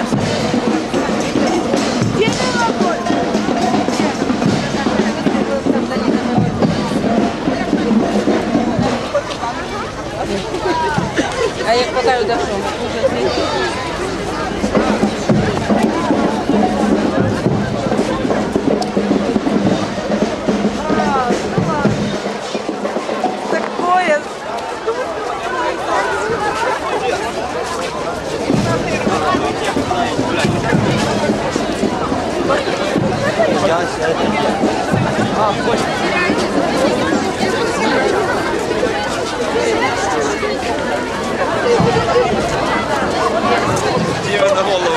А Тебе на голову.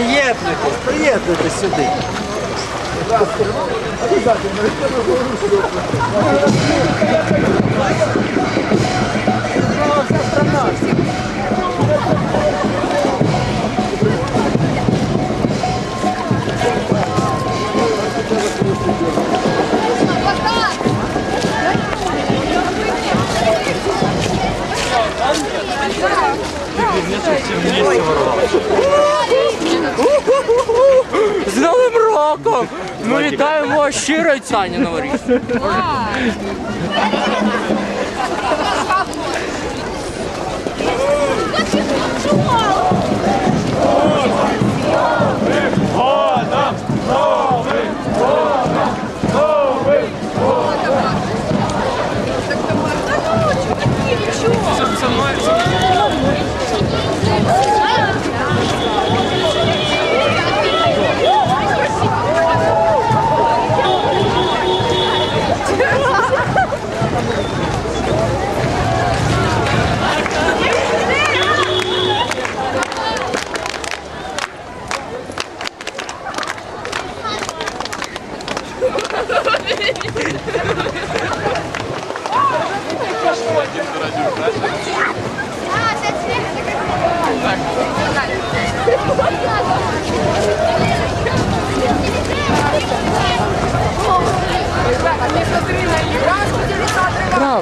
Приєднуйтесь, приєднуйтесь сюди. З Новим роком! Ми вітаємо щиро і Саня новорічну.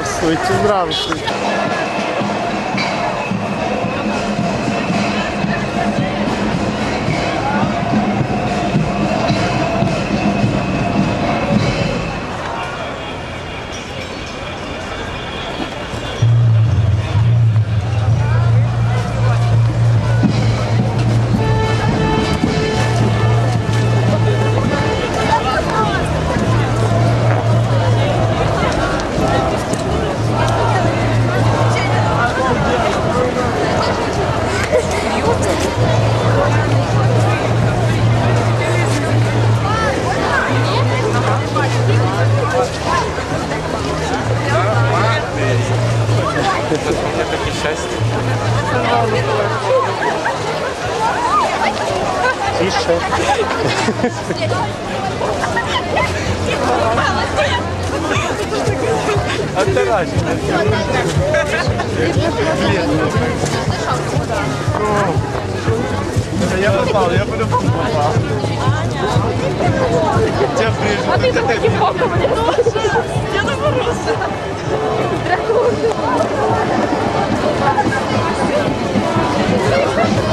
Здравствуйте, здравствуйте. Тише. Я попал, я по-любому попал. Тебя прижал. веселощі,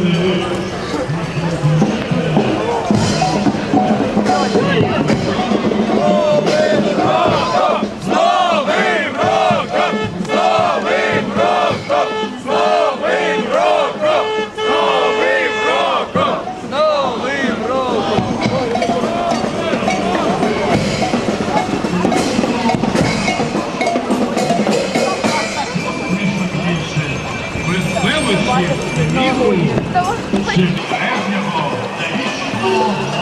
сміху, життєвого та вічного нового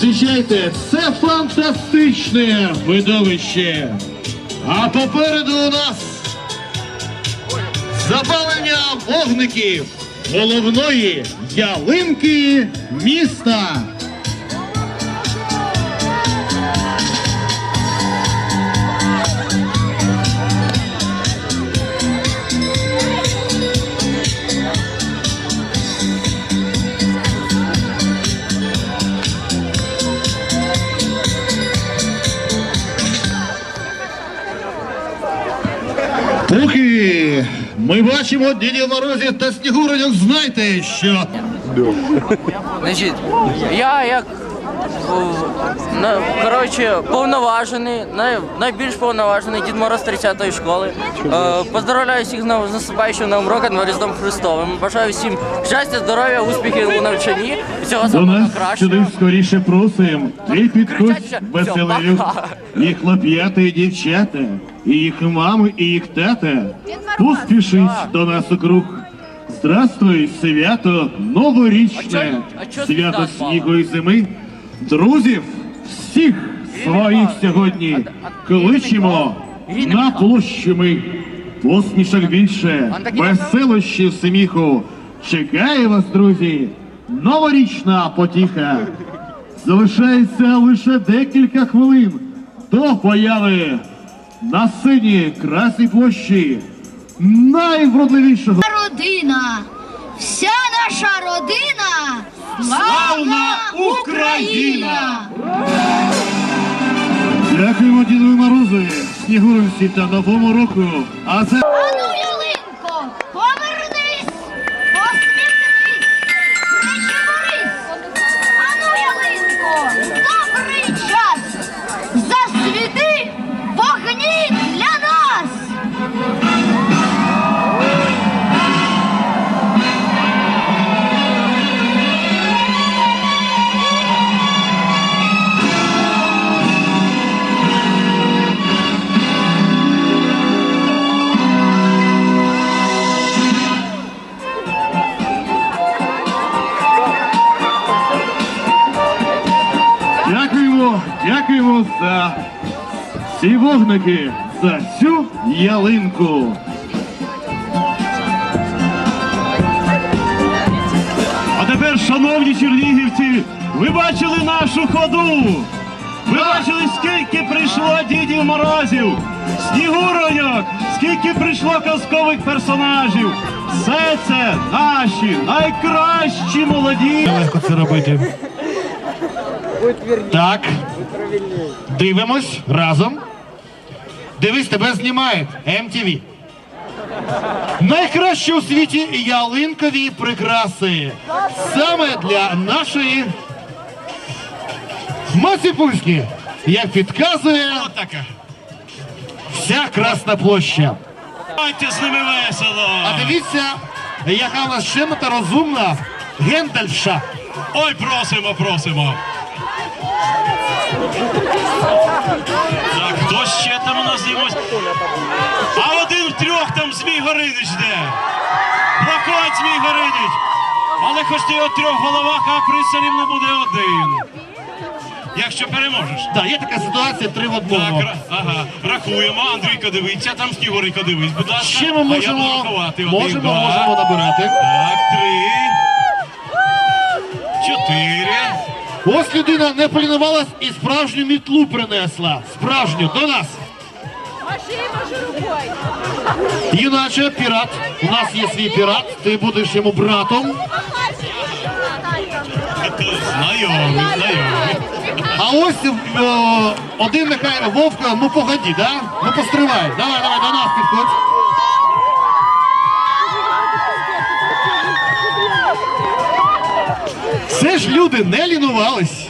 Зустрічайте, це фантастичне видовище. А попереду у нас запалення вогників головної ялинки міста. Ми бачимо Дідів Морозів та Снігуреньок, знайте, що Значить, я як на, коротше, повноважений, най, найбільш повноважений Дід Мороз 30-ї школи. Е, поздравляю всіх з наступаючим Новим роком Різдвом Христовим. Бажаю всім щастя, здоров'я, успіхів у навчанні. Всього до самого нас кращого. сюди скоріше просим. Ти підходь, Кричать веселий «Всьо, пока». І хлоп'ята, і дівчата, і їх мами, і їх тата. Поспішить до нас у круг. Здравствуй, свято новорічне, свято снігу і зими. Друзів всіх своїх сьогодні кличемо на площу ми. Посмішок більше, веселощів сміху. Чекає вас, друзі, новорічна потіха. Залишається лише декілька хвилин до появи на сцені Красній площі найвродливішого. родина, вся наша родина, Славна Україна! Дякуємо Дідові Морозові, Снігуринці та Новому року. А це вогники за цю ялинку. А тепер, шановні чернігівці, ви бачили нашу ходу. Ви бачили, скільки прийшло дідів морозів, снігуроньок, скільки прийшло казкових персонажів. Все це наші найкращі молоді. Легко це робити. Так. Дивимось разом. Дивись, тебе знімають MTV. Найкраще у світі ялинкові прикраси. Саме для нашої Масіпульські, як підказує вся Красна площа. Давайте з ними весело. А дивіться, яка у нас ще розумна Гендальфша. Ой, просимо, просимо. Так, ще там у нас знімось? А один в трьох там Змій Горинич де. Плакать Змій Горинич. Але хоч ти от трьох головах, а при все рівно буде один. Якщо переможеш. Так, є така ситуація три в одному. Так, ага, рахуємо. Андрійко дивиться, там Снігуренько дивись, будь ласка. Ще ми А я буду можемо, рахувати. Один, можемо, два. можемо набирати. Так, три. Чотири. Ось людина не полінувалась і справжню мітлу принесла. Справжню до нас. Юначе, пірат. У нас є свій пірат. Ти будеш йому братом. Знайомий, знайомий. А ось о, один нехай вовка, ну погоді, да? Ну постривай. Давай, давай, до нас підходь. Це ж люди не лінувались.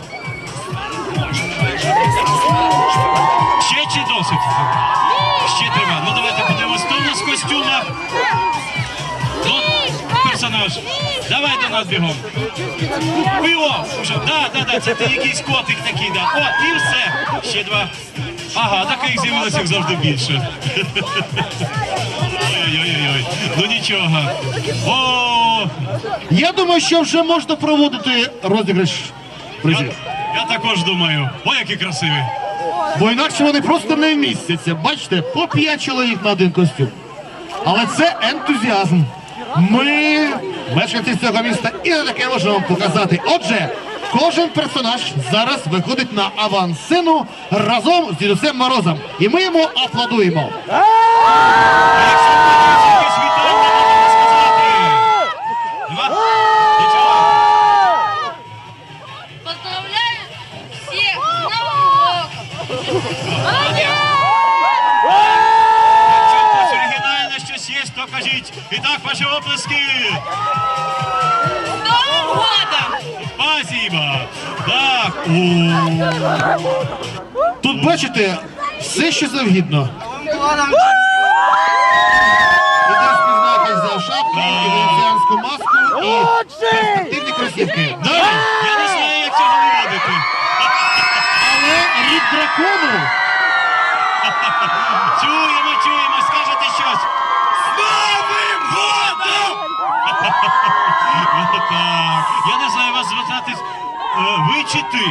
Ще чи досить? Ще треба. Ну давайте подивимось, хто в нас в костюмах. Тут персонаж. Давай до нас бігом. Пиво! Да, да, да, це ти якийсь котик такий, да. О, і все. Ще два. Ага, таких з'явилося як завжди більше. Ой-ой-ой. Ну нічого. О, Я думаю, що вже можна проводити розіграш призів. я також думаю. Ой, які красиві. Бо інакше вони просто не вмістяться. Бачите, по п'ять чоловік на один костюм. Але це ентузіазм. Ми, мешканці цього міста, і не таке можемо вам показати. Отже, кожен персонаж зараз виходить на авансцену разом з дідусем Морозом. І ми йому аплодуємо. Поздравляю всех с Новым годом! Якщо хтось оригінальне щось є, то кажіть. І так, ваші оплески. Тут бачите, все, що завгідно. Іде спізнакись взяв шапку, і венеціанську маску, і перспективні кросівки. Далі. Я не знаю, як цього виводити. Але рід дракону Чуємо, чуємо, скажете щось. З Новим годом! Я не знаю, вас звертатись. Е, Ви чи ти?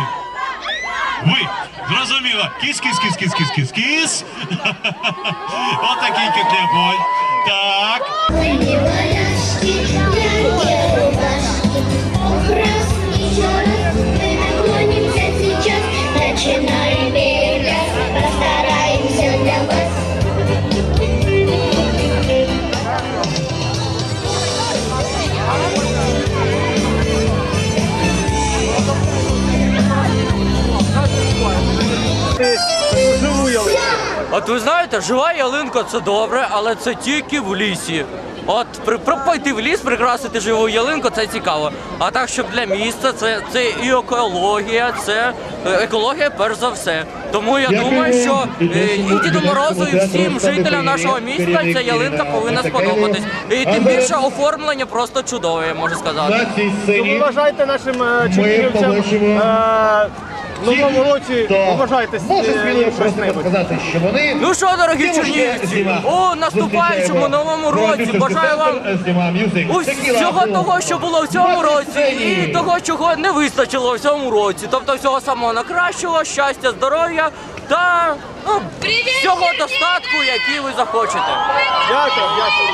Ви. Зрозуміло. Кіс, кіс, кіс, кіс, кіс, кіс, кіс. Отакий каклепой. Так. От ви знаєте, жива ялинка це добре, але це тільки в лісі. От при, при, в ліс, прикрасити живу ялинку, це цікаво. А так, щоб для міста, це, це і екологія, це е, екологія перш за все. Тому я думаю, що е, і Діду Морозу, і всім жителям нашого міста ця ялинка повинна сподобатись. І тим більше оформлення просто чудове, я можу сказати. сцені Побажайте нашим е, чернігівцям в новому році, побажайте е, сказати, що вони Ну що, дорогі чернігівці, у наступаючому новому році бажаю вам Абдул. того, що було в цьому році, і того, чого не вистачило в цьому році. Тобто всього самого найкращого, щастя, здоров'я, та ну, всього достатку, який ви захочете. Дякую, дякую.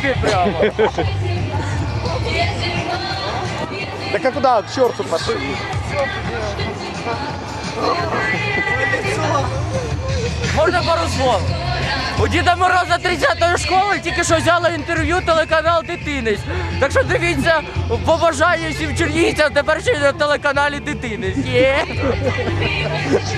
В прямо. Так а куда? К черту пошли. Можна пару слов? У Діда Мороза 30-ї школи тільки що взяли інтерв'ю телеканал Дитинець. Так що дивіться, побажаю всім чернігівцям тепер ще на телеканалі Дитинець. Є.